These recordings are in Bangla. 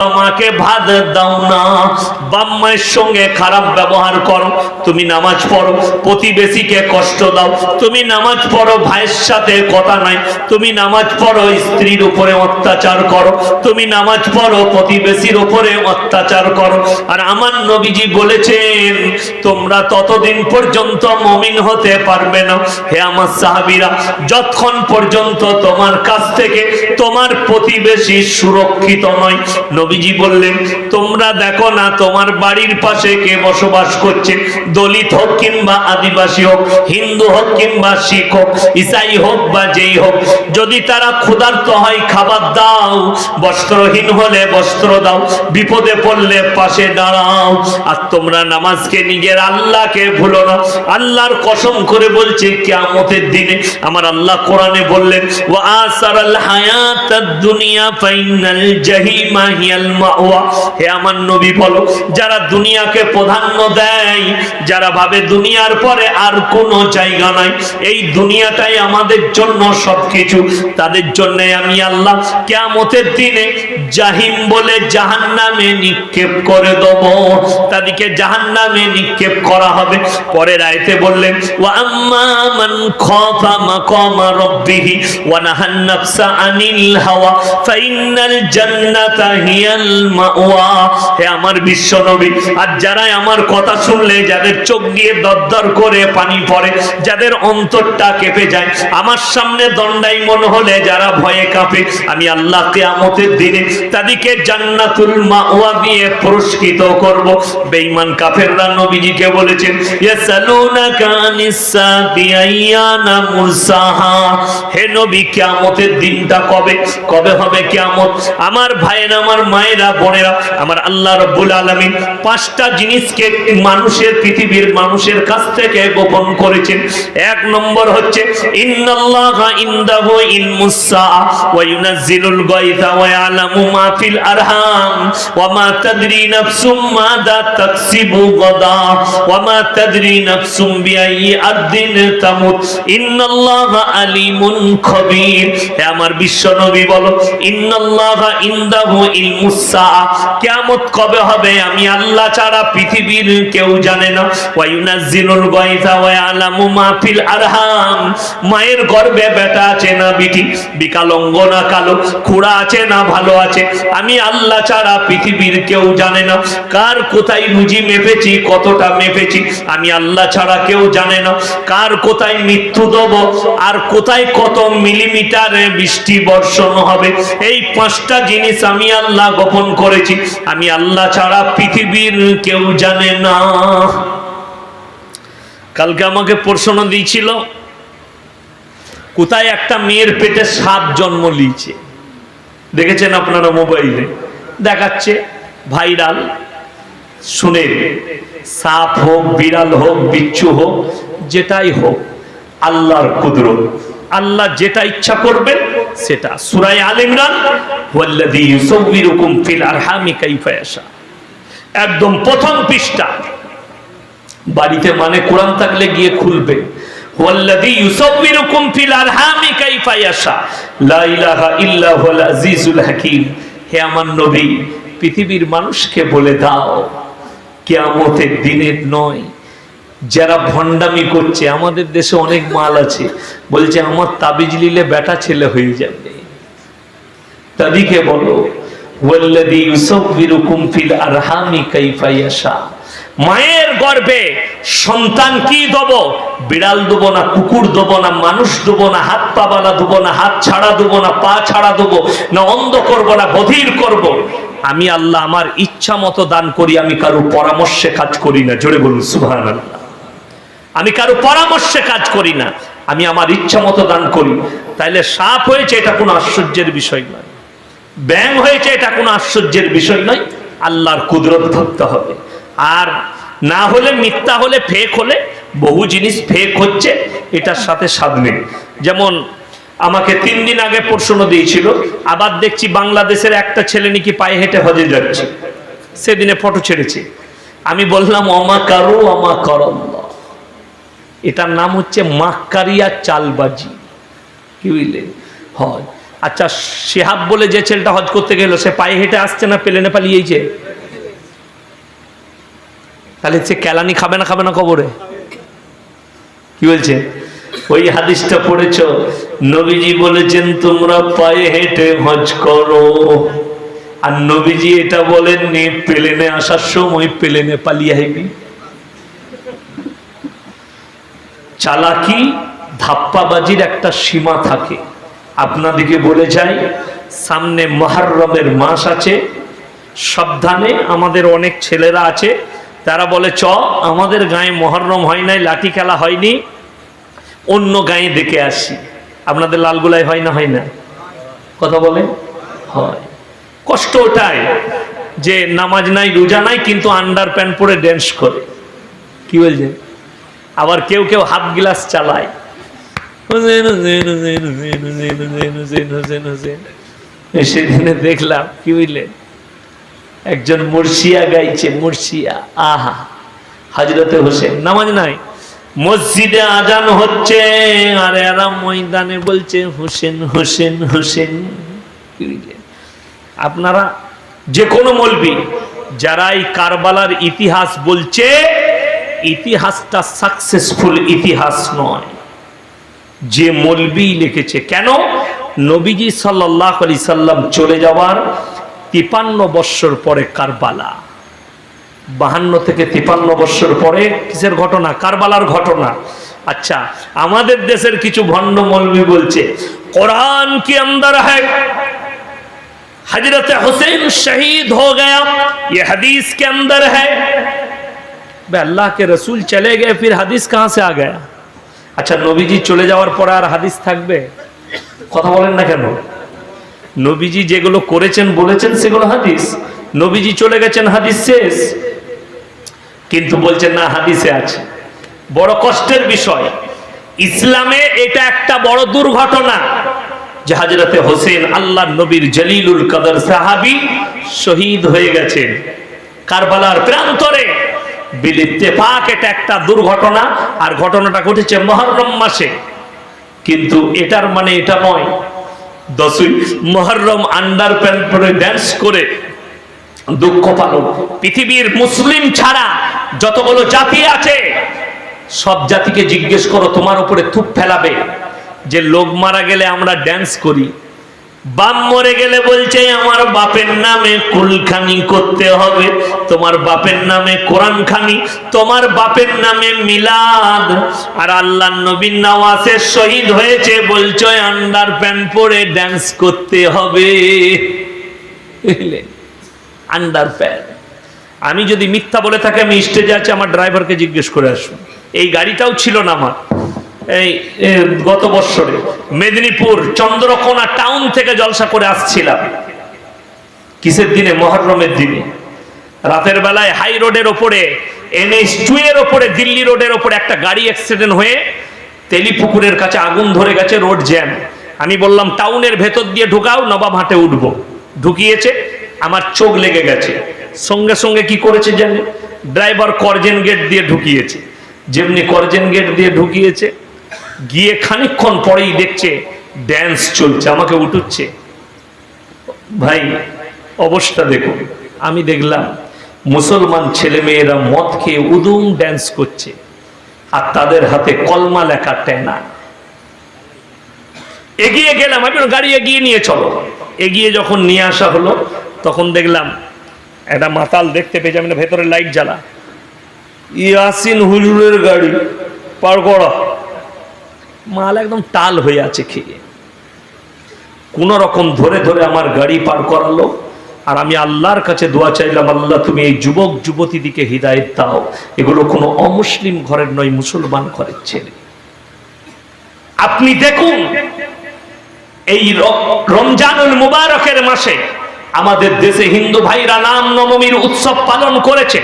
আমাকে ভাত দাও না। বাম্মায়ের সঙ্গে খারাপ ব্যবহার করো। তুমি নামাজ পড়ো, প্রতিবেশীকে কষ্ট দাও। তুমি নামাজ পড়ো, ভাইয়ের সাথে কথা নাই। তুমি নামাজ পড়ো, স্ত্রীর উপরে অত্যাচার করো। তুমি নামাজ পড়ো, প্রতিবেশীর উপরে অত্যাচার করো। আর আমার নবীজি বলেছেন, তোমরা ততদিন পর্যন্ত মমিন হতে পারবে না। হে আমার সাহাবীরা, যতক্ষণ পর্যন্ত তোমার কাছ থেকে তোমার প্রতিবেশী সুরক্ষিত নয় নবীজি বললেন, তোমরা দেখো না তোমার বাড়ির পাশে কে বসবাস করছে? দলিত হোক কিংবা আদিবাসী হোক, হিন্দু হোক কিংবা শিখ হোক, ইসাই হোক বা যেই হোক, যদি তারা ক্ষুধার্ত হয়, খাবার দাও, বস্ত্রহীন হলে বস্ত্র দাও, বিপদে পড়লে পাশে দাঁড়াও, আর তোমরা নামাজকে নিজের আল্লাহকে ভুলো না। আল্লাহর কসম করে বলছে, কিয়ামতের দিনে আমার আল্লাহ কোরআনে বললেন ও আসারাল হায়াতাদ দুনিয়া ফাইনাল জাহিমা হিয়াল যারা দুনিয়াকে প্রাধান্য দেয়, যারা ভাবে দুনিয়ার পরে আর কোনো জায়গা নাই, এই দুনিয়াটাই আমাদের জন্য সবকিছু। তাদের জন্য আমি আল্লাহ দিনে জাহিম বলে নিক্ষেপ করে দেব। তাদেরকে জাহান্নামে নিক্ষেপ করা হবে। পরের বললেন, ওয়া মান খাফা মাকামা রাব্বিহি হাওয়া আমার বিশ্ব নবী, আর যারা আমার কথা শুনলে, যাদের চোখ দিয়ে দরদর করে পানি পড়ে, যাদের অন্তরটা কেঁপে যায়, আমার সামনে দণ্ডাই মন হলে যারা ভয়ে কাঁপে, আমি আল্লাহ কিয়ামতের দিনে তাদেরকে জান্নাতুল মাওয়া দিয়ে পুরস্কৃত করব। কাফেররা নবীজিকে বলেছেন হে নবী দিনটা কবে? কবে হবে কিয়ামত? আমার ভাইয়েরা, আমার মায়েরা, বোনেরা, আমার আল্লাহ রব্বুল আলামিন পাঁচটা জিনিসকে মানুষের পৃথিবীর মানুষের কাছ থেকে গোপন করেছেন। এক নম্বর হচ্ছে, ইন্নাল্লাহা ইনদাহু ইলমুস সাআ ওয়া ইউনাজ্জিলুল গায়থা ওয়া ইয়ালামু মা ফিল আরহাম ওয়া মা তাদরি নাফসুম মাদা তাকসিবু গাদা ওয়া মা তাদরি নাফসুম বিআইয়ি আরদিন তামুত। ইন্নাল্লাহা আলিমুন খবীর। হে আমার বিশ্ব নবী বলো, ইন্নাল্লাহা ইনদাহু ইলমুস কিয়ামত কবে হবে আমি আল্লাহ ছাড়া পৃথিবীর কেউ জানে না। মায়ের গর্ভে বেটা আছে না বিটি? বিকালঙ্গ না কালো, খুড়া আছে না ভালো আছে? আমি আল্লাহ ছাড়া পৃথিবীর কেউ জানে না। কার কোথায় রুজি মেপেছি, কতটা মেপেছি, আমি আল্লাহ ছাড়া কেউ জানে না। কার কোথায় মৃত্যু দেব, আর কোথায় কত মিলিমিটারে বৃষ্টি বর্ষণ হবে? এই পাঁচটা জিনিস আমি আল্লাহ গোপন করেছি। আমি আল্লাহ ছাড়া পৃথিবীর কেউ জানে না। কালকে আমাকে প্রশ্ন দিয়েছিল, কোথায় একটা মেয়ের পেটে সাপ জন্ম লিয়েছে? দেখেছেন আপনারা মোবাইলে? দেখাচ্ছে, ভাইরাল, শুনে সাপ হোক, বিড়াল হোক, বিচ্ছু হোক, যেটাই হোক, আল্লাহর কুদরত। আল্লাহ যেটা ইচ্ছা করবেন সেটা। সুরাই আল ইমরান, ওয়াল্লাযী ফিল আরহামি কাইফা একদম প্রথম পৃষ্ঠা। বাড়িতে মানে কোরআন থাকলে গিয়ে খুলবে। ওয়াল্লাযী ফিল আরহামি কাইফা লা ইলাহা ইল্লা হুয়াল আজিজুল হাকীম। হে আমার নবী, পৃথিবীর মানুষকে বলে দাও, কিয়ামতের দিনের নয় যারা ভণ্ডামি করছে, আমাদের দেশে অনেক মাল আছে। বলছে, আমার তাবিজ নিলে বেটা ছেলে হয়ে যাবে। তাদিকে বলো মায়ের গর্ভে সন্তান কি দেব? বিড়াল দেবো না, কুকুর দেবো না, মানুষ দেবো না, হাত পা বালা দেবো না, হাত ছাড়া দেবো না, পা ছাড়া দেবো না, অন্ধ করব না, বধির করব। আমি আল্লাহ আমার ইচ্ছা মতো দান করি, আমি কারও পরামর্শে কাজ করি না। জোরে বলুন সুহান আল্লাহ আমি কারও পরামর্শে কাজ করি না। আমি আমার ইচ্ছা মতো দান করি। তাইলে সাপ হয়েছে এটা কোনো আশ্চর্যের বিষয় নয়। ব্যাং হয়েছে এটা কোনো আশ্চর্যের বিষয় নয়। আল্লাহর কুদরত ভাবতে হবে। আর না হলে মিথ্যা হলে ফেক হলে বহু জিনিস ফেক হচ্ছে, এটার সাথে স্বাদ নেই। যেমন আমাকে তিন দিন আগে প্রশ্ন দিয়েছিল, আবার দেখছি বাংলাদেশের একটা ছেলে নাকি পায়ে হেঁটে হজে যাচ্ছে। সেদিনে ফটো ছেড়েছে। আমি বললাম, অমা কারও, অমা করল্লাহ এটার নাম হচ্ছে মাক্কারিয়া চালবাজি। কি বুঝলেন হয় আচ্ছা শেহাব বলে যে ছেলেটা হজ করতে গেল, সে পায়ে হেঁটে আসছে না প্লেনে পালিয়েছে তাহলে সে কেলানি খাবে না খাবে না কবরে? কি বলছে? ওই হাদিসটা পড়েছ, নবীজি বলেছেন, তোমরা পায়ে হেঁটে হজ করো। আর নবীজি এটা বলেননি প্লেনে আসার সময় প্লেনে পালিয়ে আইবি। চালাকি, ধাপ্পাবাজির একটা সীমা থাকে। আপনাদিকে বলে যাই, সামনে মহারমের মাস আছে, সাবধানে আমাদের অনেক ছেলেরা আছে, তারা বলে, চ, আমাদের গায়ে মহরম হয় নাই, লাঠি খেলা হয়নি, অন্য গায়ে দেখে আসি। আপনাদের লালগুলাই হয় না হয় না? কথা বলে হয়। কষ্ট ওটাই যে নামাজ নাই, রোজা নাই, কিন্তু আন্ডার প্যান্ট পরে ড্যান্স করে। কি বলছেন? আবার কেউ কেউ হাফ গ্লাস চালায়। সেদিনে দেখলাম, কি বুঝলেন একজন মুর্শিয়া গাইছে, মুর্শিয়া, আহা। হাজরতে হোসেন, নামাজ নাই। মসজিদে আজান হচ্ছে, আর এরা ময়দানে বলছে, হোসেন হোসেন হোসেন। আপনারা যে কোনো মলবি যারা এই কারবালার ইতিহাস বলছে ইতিহাসটা সাকসেসফুল ইতিহাস নয়। যে মলবি লিখেছে, কেন? নবীজি সাল্লাহ আলি সাল্লাম চলে যাওয়ার তিপান্ন বৎসর পরে কারবালা। বাহান্ন থেকে তিপান্ন বৎসর পরে কিসের ঘটনা? কারবালার ঘটনা। আচ্ছা আমাদের দেশের কিছু ভণ্ড মলবি বলছে, কোরআন কি আন্দার হ্যাঁ? হজরত হুসেন শহীদ হো গয়া। হাদিস কে আন্দর হ্যাঁ? है बे अल्लाह के रसूल चले गए फिर हदीस कहाँ से आ गया আচ্ছা নবীজি চলে যাওয়ার পরে আর হাদিস থাকবে কথা বলেন না কেন নবীজি যেগুলো করেছেন বলেছেন সেগুলো হাদিস নবীজি চলে গেছেন হাদিস শেষ কিন্তু বলছেন না হাদিসে আছে বড় কষ্টের বিষয় ইসলামে এটা একটা বড় দুর্ঘটনা যে হাজরতে হোসেন আল্লাহ নবীর জলিলুল কদর সাহাবি শহীদ হয়ে গেছেন কারবালার প্রান্তরে বিলিত্তেফাক এটা একটা দুর্ঘটনা, আর ঘটনাটা ঘটেছে মহরম মাসে। কিন্তু এটার মানে এটা নয়। দশই মহরম আন্ডার প্যান্ট পরে ড্যান্স করে দুঃখ পালন। পৃথিবীর মুসলিম ছাড়া যতগুলো জাতি আছে, সব জাতিকে জিজ্ঞেস করো তোমার উপরে থুপ ফেলাবে। যে লোক মারা গেলে আমরা ড্যান্স করি। বাপ মরে গেলে বলছে, আমার বাপের নামে কুলখানি করতে হবে। তোমার বাপের নামে কোরআন খানি তোমার বাপের নামে মিলাদ। আর আল্লাহ নবীন নওয়াজের শহীদ হয়েছে, বলছো আন্ডার প্যান্ট পরে ড্যান্স করতে হবে। আন্ডার প্যান্ট আমি যদি মিথ্যা বলে থাকি, আমি স্টেজে আছি, আমার ড্রাইভারকে জিজ্ঞেস করে আসুন এই গাড়িটাও ছিল না আমার। এই গত বৎসরে মেদিনীপুর চন্দ্রকোনা টাউন থেকে জলসা করে আসছিলাম। কিসের দিনে? মহরমের দিনে। রাতের বেলায় হাই রোডের ওপরে, এনএইচ টু এর ওপরে, দিল্লি রোডের ওপরে একটা গাড়ি অ্যাক্সিডেন্ট হয়ে তেলিপুকুরের কাছে আগুন ধরে গেছে, রোড জ্যাম আমি বললাম, টাউনের ভেতর দিয়ে ঢুকাও, নবাব হাটে উঠবো। ঢুকিয়েছে, আমার চোখ লেগে গেছে। সঙ্গে সঙ্গে কি করেছে জানেন ড্রাইভার করজেন গেট দিয়ে ঢুকিয়েছে। যেমনি করজেন গেট দিয়ে ঢুকিয়েছে গিয়ে খানিকক্ষণ পরেই দেখছে ড্যান্স চলছে, আমাকে উঠুচ্ছে। ভাই, অবস্থা দেখুন, আমি দেখলাম মুসলমান ছেলে মেয়েরা মদ খেয়ে উদুম ড্যান্স করছে, আর তাদের হাতে কলমা লেখা টেনা। এগিয়ে গেলাম, আমি গাড়ি এগিয়ে নিয়ে চলো। এগিয়ে যখন নিয়ে আসা হলো, তখন দেখলাম একটা মাতাল দেখতে পেয়েছি, আমি ভেতরে লাইট জ্বালা। ইয়াসিন হুজুরের গাড়ি, পার করা। মাল একদম টাল হয়ে আছে খেয়ে। কোন রকম ধরে ধরে আমার গাড়ি পার করালো, আর আমি আল্লাহর কাছে দোয়া চাইলাম, আল্লাহ তুমি এই যুবক যুবতীদিকে হৃদায়ত দাও। এগুলো কোনো অমুসলিম ঘরের নয়, মুসলমান ঘরের ছেলে। আপনি দেখুন, এই রমজানুল মুবারকের মাসে আমাদের দেশে হিন্দু ভাইরা নাম নবমীর উৎসব পালন করেছে।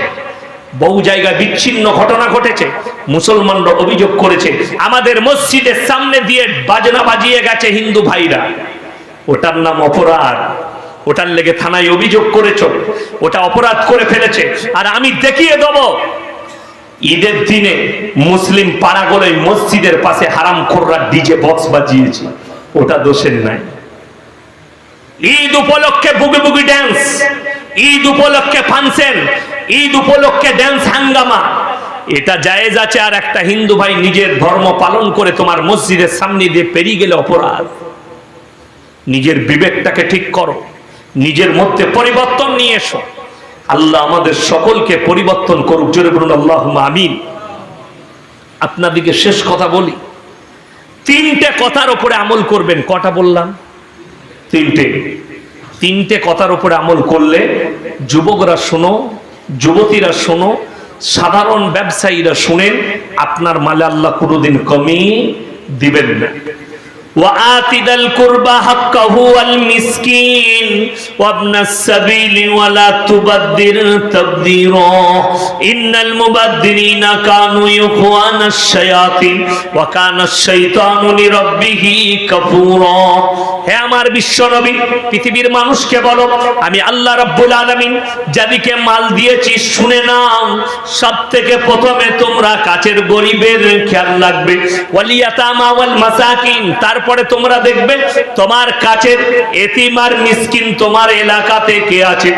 বহু জায়গায় বিচ্ছিন্ন ঘটনা ঘটেছে, মুসলমানরা অভিযোগ করেছে, আমাদের মসজিদের সামনে দিয়ে বাজনা বাজিয়ে গেছে হিন্দু ভাইরা। ওটার নাম অপরাধ। ওটার লেগে থানায় অভিযোগ করেছ, ওটা অপরাধ করে ফেলেছে। আর আমি দেখিয়ে দেবো, ঈদের দিনে মুসলিম পাড়াগুলোয় মসজিদের পাশে হারাম খোররা ডিজে বক্স বাজিয়েছে। ওটা দোষের নাই। ঈদ উপলক্ষে বুগি বুগি ড্যান্স ঈদ উপলক্ষে ফাংশন, ঈদ উপলক্ষে ড্যান্স হাঙ্গামা। এটা জায়েজ আছে আর একটা হিন্দু ভাই নিজের ধর্ম পালন করে তোমার মসজিদের সামনে দিয়ে পেরিয়ে গেলে অপরাধ। নিজের বিবেকটাকে ঠিক করো, নিজের মধ্যে পরিবর্তন নিয়ে এসো। আল্লাহ আমাদের সকলকে পরিবর্তন করুক, জোরে বলুন আল্লাহ আমিন। আপনাদিকে শেষ কথা বলি, তিনটে কথার উপরে আমল করবেন, কটা বললাম? তিনটে। তিনটে কথার উপরে আমল করলে যুবকরা শোনো, যুবতীরা শোনো, সাধারণ ব্যবসায়ীরা শুনেন, আপনার মালে আল্লাহ কোনোদিন কমিয়ে দিবেন না। وآت ذا القربى حقه والمسكين وابن السبيل ولا تبذر تبذيرا إن المبذرين كانوا إخوان الشياطين وكان الشيطان لربه كفورا হে আমার বিশ্ব নবী পৃথিবীর মানুষকে বলো আমি আল্লাহ রাব্বুল আলামিন যাদিকে মাল দিয়েছি শুনে নাও সব থেকে প্রথমে তোমরা কাছের গরিবের খেয়াল রাখবে ওয়ালিয়াতামা ওয়াল মাসাকিন তারপরে তোমরা দেখবে তোমার কাছের এতিম আর মিসকিন তোমার এলাকাতে কে আছে?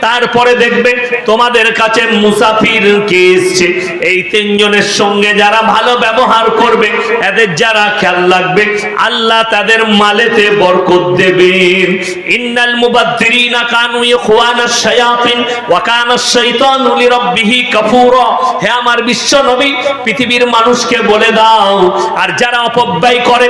তারপরে দেখবে তোমাদের কাছে মুসাফির কে এসছে? এই তিনজনের সঙ্গে যারা ভালো ব্যবহার করবে, এদের যারা খেয়াল রাখবে, আল্লাহ তাদের মালেতে বরকত দেবেন ইন্নাল মুবাদ্দিরিনা কানু ইখওয়ানাশ শায়াতিন ওয়া কানা আশ-শাইতানু লিরাব্বিহি কাফুরা। হে আমার বিশ্ব নবী, পৃথিবীর মানুষকে বলে দাও আর যারা অপব্যয় করে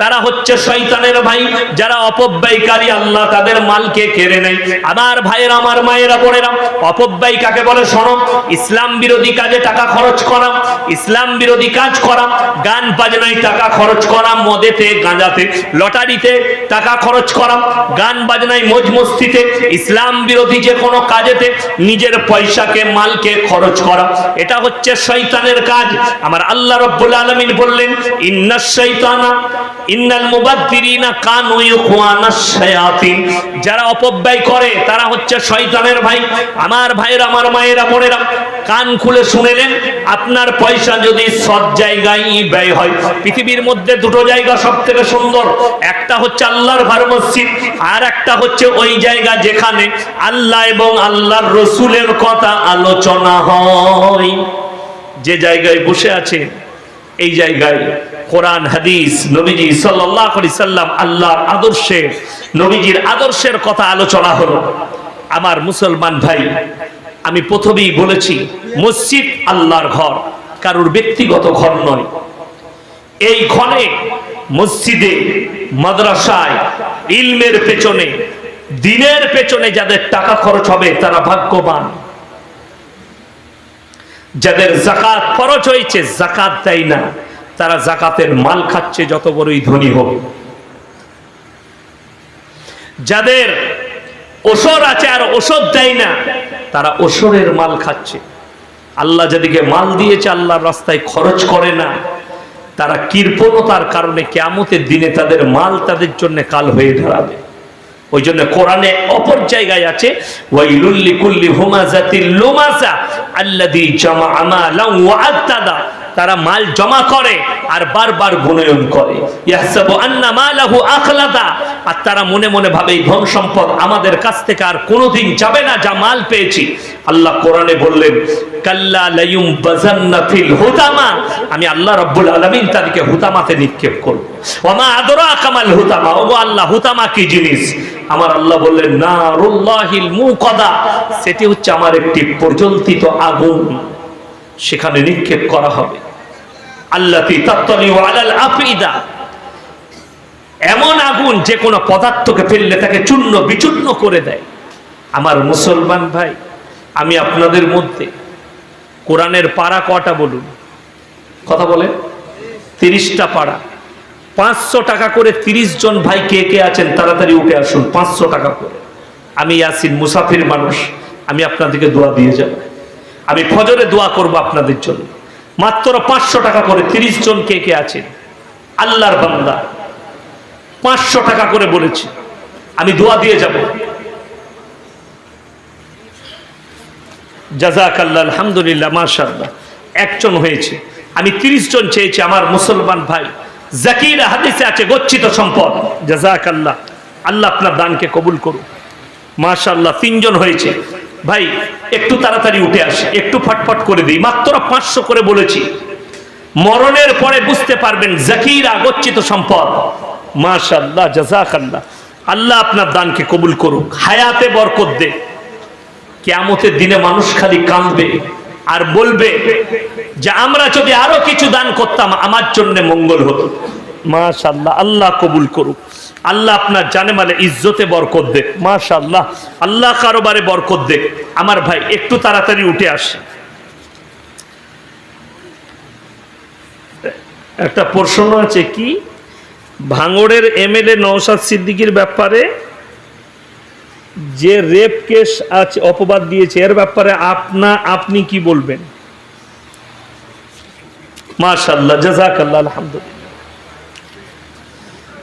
তারা হচ্ছে শয়তানের ভাই, যারা অপব্যয়কারী, আল্লাহ তাদের মালকে কেড়ে নেয়। আমার ভাইয়ের, আমার মায়েরা, বোনেরা, অপব্যয় কাকে বলে? শোনো, ইসলাম বিরোধী কাজে টাকা খরচ করা, ইসলাম বিরোধী কাজ করা, গান বাজনায় টাকা খরচ করা, মদেতে, গাঁজাতে, লটারিতে টাকা খরচ করা, গান বাজনায় মজ মস্তিতে, ইসলাম বিরোধী যে কোনো কাজেতে নিজের পয়সাকে, মালকে খরচ করা। এটা হচ্ছে শয়তানের কাজ। আমার আল্লাহ রব্বুল আলামিন বললেন ইন্নাশ শয়তানা ইন্নাল মুবাদ্দিরিনা কানু ইখওয়ানাশ শায়াতিন। যারা অপব্যয় করে, তারা হচ্ছে শয়তানের ভাই। আমার ভাইয়ের, আমার মায়েরা, বোনেরা, কান খুলে শুনেলেন আপনার পয়সা যদি সৎ জায়গায় ব্যয় হয়। পৃথিবীর মধ্যে দুটো জায়গা সব থেকে সুন্দর, একটা হচ্ছে আল্লাহর ঘর মসজিদ, আর একটা হচ্ছে ওই জায়গা যেখানে আল্লাহ এবং আল্লাহর রসুলের কথা আলোচনা হয়। যে জায়গায় বসে আছে এই জায়গায় কোরআন, হাদিস, নবীজি আলাইহি সাল্লাম আল্লাহর আদর্শে, নবীজির আদর্শের কথা আলোচনা হলো। আমার মুসলমান ভাই, আমি প্রথমেই বলেছি, মসজিদ আল্লাহর ঘর, কারোর ব্যক্তিগত ঘর নয়। এই ঘরে মসজিদে, মাদ্রাসায়, ইলমের পেছনে, দিনের পেছনে যাদের টাকা খরচ হবে, তারা ভাগ্যবান। যাদের জাকাত খরচ হয়েছে জাকাত দেয় না। তারা জাকাতের মাল খাচ্ছে, যত বড়ই ধনী হোক। যাদের ওসর আছে আর ওষুধ দেয় না, তারা ওসরের মাল খাচ্ছে। আল্লাহ যাদিকে মাল দিয়েছে, আল্লাহর রাস্তায় খরচ করে না। তারা কৃপণতার কারণে কেয়ামতের দিনে তাদের মাল তাদের জন্য কাল হয়ে দাঁড়াবে। ওই জন্য কোরআনে অপর জায়গায় আছে তারা মাল জমা করে আর বারবার গুণয়ন করে। আর তারা মনে মনে ভাবে, এই ধন সম্পদ আমাদের কাছ থেকে আর কোনোদিন যাবে না, যা মাল পেয়েছি। আল্লাহ কোরআনে বললেন আমি আল্লাহ রাব্বুল আলামিন তাদেরকে হুতামাতে নিক্ষেপ করব। আদরা কামাল হুতামা? ও আল্লাহ, হুতামা কি জিনিস? আমার আল্লাহ বললেন না রুল্লাহিল মুকদা। সেটি হচ্ছে আমার একটি প্রজ্বলিত আগুন। সেখানে নিক্ষেপ করা হবে। আল্লাতি তাত্তলি আলাল আফিদা। এমন আগুন যে কোনো পদার্থকে ফেললে তাকে চূর্ণ বিচূর্ণ করে দেয়। আমার মুসলমান ভাই, আমি আপনাদের মধ্যে কোরআনের পাড়া কটা বলুন? কথা বলে তিরিশটা পাড়া। পাঁচশো টাকা করে তিরিশ জন ভাই কে কে আছেন তাড়াতাড়ি উঠে আসুন, পাঁচশো টাকা করে। আমি ইয়াসিন মুসাফির মানুষ, আমি আপনাদেরকে দোয়া দিয়ে যাব। আমি ফজরে দোয়া করব আপনাদের জন্য। মাত্র পাঁচশো টাকা করে তিরিশ জন কে কে আছেন? আল্লাহর বান্দা। পাঁচশো টাকা করে বলেছি, আমি দোয়া দিয়ে যাব। জাজাক আল্লাহ আলহামদুলিল্লাহ, মাশাআল্লাহ। একজন হয়েছে। আমি তিরিশ জন চেয়েছি, আমার মুসলমান ভাই। জাকির হাদিসে আছে গচ্ছিত সম্পদ। জাজাক আল্লাহ আল্লাহ আপনার দানকে কবুল করুন মাশাআল্লাহ, তিনজন হয়েছে। ভাই, একটু তাড়াতাড়ি উঠে আসে, একটু ফটফট করে দিই। মাত্র পাঁচশো করে বলেছি। মরণের পরে বুঝতে পারবেন জাকিরা গচ্ছিত সম্পদ। মাশাআল্লাহ জাজাক আল্লাহ আল্লাহ আপনার দানকে কবুল করুক। হায়াতে বরকত দে। কেয়ামতের দিনে মানুষ খালি কাঁদবে। আর বলবে যে আমরা যদি আরও কিছু দান করতাম, আমার জন্য মঙ্গল হতো। মাশাল্লাহ আল্লাহ কবুল করুক। আল্লাহ আপনার জানে মানে ইজ্জতে বরকত দে মাশাল্লাহ আল্লাহ কারোবারে বরকত দে আমার ভাই, একটু তাড়াতাড়ি উঠে আসে। একটা প্রশ্ন আছে কি? ভাঙড়ের এমএলএ নওশাদ সিদ্দিকীর ব্যাপারে যে রেপ কেস আছে অপবাদ দিয়েছে, এর ব্যাপারে আপনা, আপনি কি বলবেন? মাশাল্লাহ জাজাকাল্লাহ আলহামদুলিল্লাহ।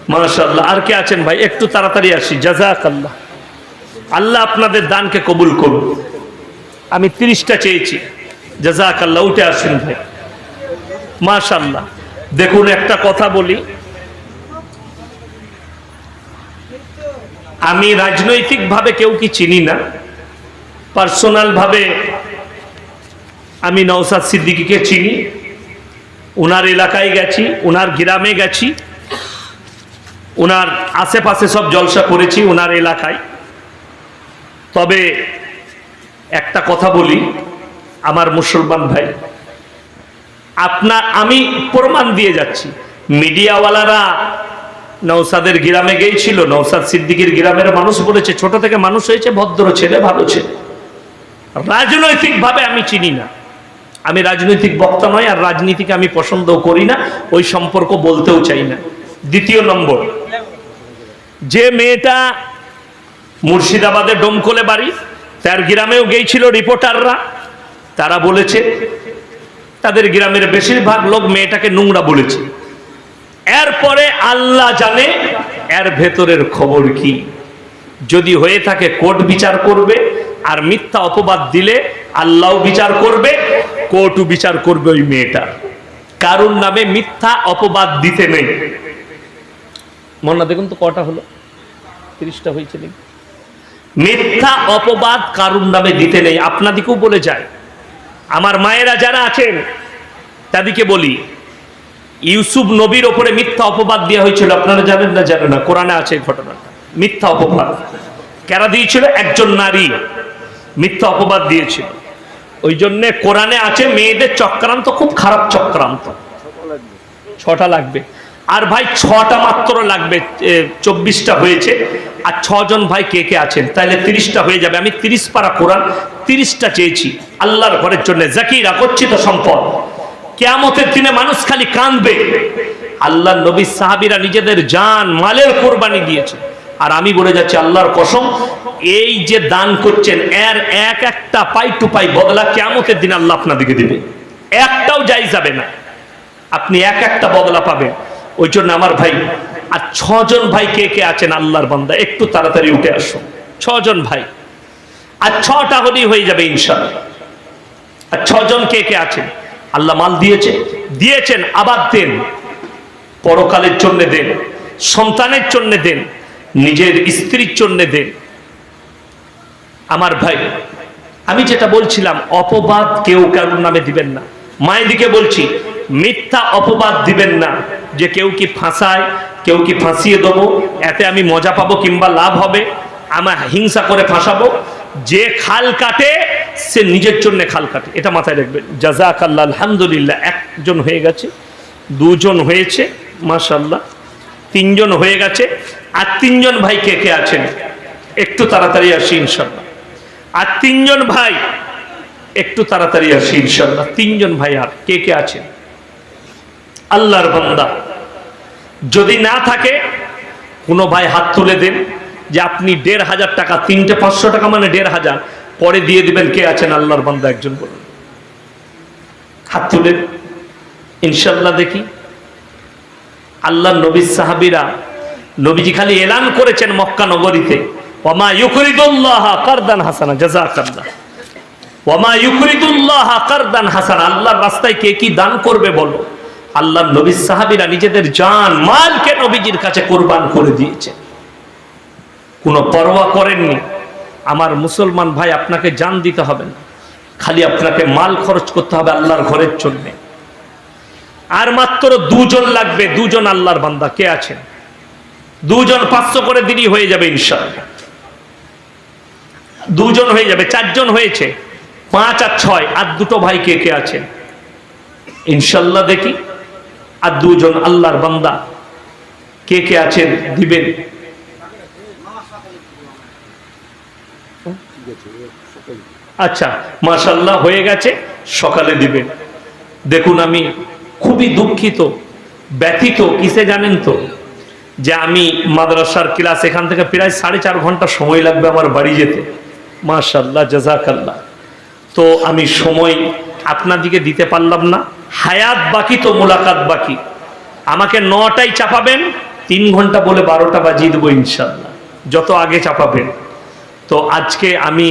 মাশাল্লাহ আর কে আছেন ভাই? একটু তাড়াতাড়ি আসি জাজাকাল্লাহ আল্লাহ আপনাদের দানকে কবুল করুন। আমি তিরিশটা চেয়েছি। জাজাকাল্লাহ উঠে আসুন ভাই। মাশাল্লাহ দেখুন, একটা কথা বলি। আমি রাজনৈতিকভাবে কেউ কি চিনি না? পার্সোনাল ভাবে আমি নওসাদ সিদ্দিকীকে চিনি। ওনার এলাকায় গেছি ওনার গ্রামে গেছি। ওনার আশেপাশে সব জলসা করেছি ওনার এলাকায়। তবে একটা কথা বলি, আমার মুসলমান ভাই। আপনার, আমি প্রমাণ দিয়ে যাচ্ছি। মিডিয়াওয়ালারা নৌসাদের গ্রামে গিয়েছিল নৌসাদ সিদ্দিকির গ্রামের মানুষ বলেছে, ছোট থেকে মানুষ হয়েছে, ভদ্র ছেলে, ভালো ছেলে। রাজনৈতিক ভাবে আমি চিনি না। আমি রাজনৈতিক বক্তা নয় আর রাজনীতিকে আমি পছন্দও করি না, ওই সম্পর্ক বলতেও চাই না। দ্বিতীয় নম্বর, যে মেয়েটা মুর্শিদাবাদে ডোমকোলে বাড়ি, তার গ্রামেও গিয়েছিল রিপোর্টাররা। তারা বলেছে, তাদের গ্রামের বেশিরভাগ লোক মেয়েটাকে নোংরা বলেছে। আল্লাহ জানে এর ভেতরের খবর কি। যদি হয়ে থাকে কোর্ট বিচার করবে আর মিথ্যা অপবাদ দিলে আল্লাহ বিচার করবে, কোর্টও বিচার করবে ওই মেয়েটার কারুর নামে মিথ্যা অপবাদ দিতে নেই। মনে দেখুন তো কটা হলো? তিরিশটা হয়েছে নাকি? মিথ্যা অপবাদ কারুর নামে দিতে নেই। আপনাদিকেও বলে যায়। আমার মায়েরা যারা আছেন তাদেরকে বলি ইউসুফ নবীর ওপরে মিথ্যা অপবাদ দেওয়া হয়েছিল। আপনারা জানেন না জানেন না। কোরআনে আছে এই ঘটনাটা। মিথ্যা অপবাদ। কেরা দিয়েছিল? একজন নারী। মিথ্যা অপবাদ দিয়েছিল। ওই জন্যে কোরআনে আছে, মেয়েদের চক্রান্ত খুব খারাপ চক্রান্ত। ছটা লাগবে। আর ভাই, ছটা মাত্র লাগবে। চব্বিশটা হয়েছে। আর ছজন ভাই কে কে আছেন? তাহলে তিরিশটা হয়ে যাবে। আমি তিরিশ পারা কোরআন তিরিশটা চেয়েছি। আল্লাহর ঘরের জন্য। জাকিরা গচ্ছিত সম্পদ। কেয়ামতের দিনে মানুষ খালি কাঁদবে। আল্লাহ নবী সাহাবিরা নিজেদের জান, মালের কোরবানি দিয়েছে। আর আমি বলে যাচ্ছি, আল্লাহর কসম, এই যে দান করছেন, এর এক একটা পাই টু পাই বদলা কেয়ামতের দিন আল্লাহ আপনাদেরকে দিবে। একটাও যাই যাবে না। আপনি এক একটা বদলা পাবেন। ওই জন্য আমার ভাই, আর ছজন ভাই কে কে আছেন আল্লাহর বান্দা, একটু তাড়াতাড়ি উঠে আসো। ছজন ভাই। আর ছটা হলেই হয়ে যাবে ইনশাল্লাহ আর ছজন কে কে আছেন? আল্লাহ মাল দিয়েছে। দিয়েছেন, আবার দেন। পরকালের জন্য দেন, সন্তানের জন্য দেন, নিজের স্ত্রীর জন্য দেন। আমার ভাই, আমি যেটা বলছিলাম, অপবাদ কেউ কারোর নামে দিবেন না। মায়েদিকে বলছি, মিথ্যা অপবাদ দিবেন না, যে কেউ কি ফাঁসায়, কেউ কি ফাঁসিয়ে দেবো, এতে আমি মজা পাবো কিংবা লাভ হবে, আমার হিংসা করে ফাঁসাবো। যে খাল কাটে সে নিজের জন্য খাল কাটে। এটা মাথায় রাখবেন। জাজাক আল্লাহ আলহামদুলিল্লাহ, একজন হয়ে গেছে, দুজন হয়েছে মাশাল্লাহ তিনজন হয়ে গেছে, আর তিনজন ভাই কে কে আছেন? একটু তাড়াতাড়ি আসি ইনশাল্লাহ আর তিনজন ভাই, একটু তাড়াতাড়ি আসি ইনশাল্লাহ তিনজন ভাই আর কে কে আছেন? আল্লাহর বান্দা। যদি না থাকে, কোনো ভাই হাত তুলে দেন যে আপনি দেড় হাজার টাকা, তিনটে পাঁচশো টাকা মানে দেড় হাজার। পরে দিয়ে দিবেন কে আছেন আল্লাহর বান্দা একজন বলুন। হাত তুলে ইনশাল্লাহ দেখি। আল্লাহ নবী সাহাবিরা নবীজি খালি এলান করেছেন মক্কা নগরীতে। ওমা ইউকরিদুল্লাহ কারদান আল্লাহর রাস্তায় কে কি দান করবে বলো। আল্লাহ নিজেদের জান, মালকে নবীজির কাছে কোরবান করে কোনো পরোয়া করেননি। আমার মুসলমান ভাই আপনাকে জান দিতে হবে না। খালি আপনাকে মাল খরচ করতে হবে আল্লাহর ঘরের জন্যে। আর মাত্র দুজন লাগবে, দুজন আল্লাহর বান্দা। কে আছেন? দুজন পাঁচশো করে দিনই হয়ে যাবে ইনশাআল্লাহ। দুজন হয়ে যাবে, চারজন হয়েছে। পাঁচ আর ছয়, আর দুটো ভাই কে কে আছেন? ইনশাল্লাহ দেখি। আর দুজন আল্লাহর বান্দা। কে কে আছেন? দিবেন। আচ্ছা মাশাল্লাহ হয়ে গেছে, সকালে দিবেন দেখুন আমি খুবই দুঃখিত, ব্যথিত, কিসে জানেন তো? যে আমি মাদ্রাসার ক্লাস এখান থেকে প্রায় সাড়ে চার ঘণ্টা সময় লাগবে আমার বাড়ি যেতে। মাশাল্লাহ জাজাকাল্লাহ তো আমি সময় আপনাদিকে দিতে পারলাম না, হায়াত বাকি তো মোলাকাত বাকি। আমাকে নটায় চাপাবেন, তিন ঘণ্টা বলে বারোটা বাজিয়ে দেবো ইনশাল্লাহ যত আগে চাপাবেন। তো আজকে আমি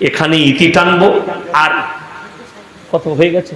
এখানে ইতি টানবো আর কত হয়ে গেছে?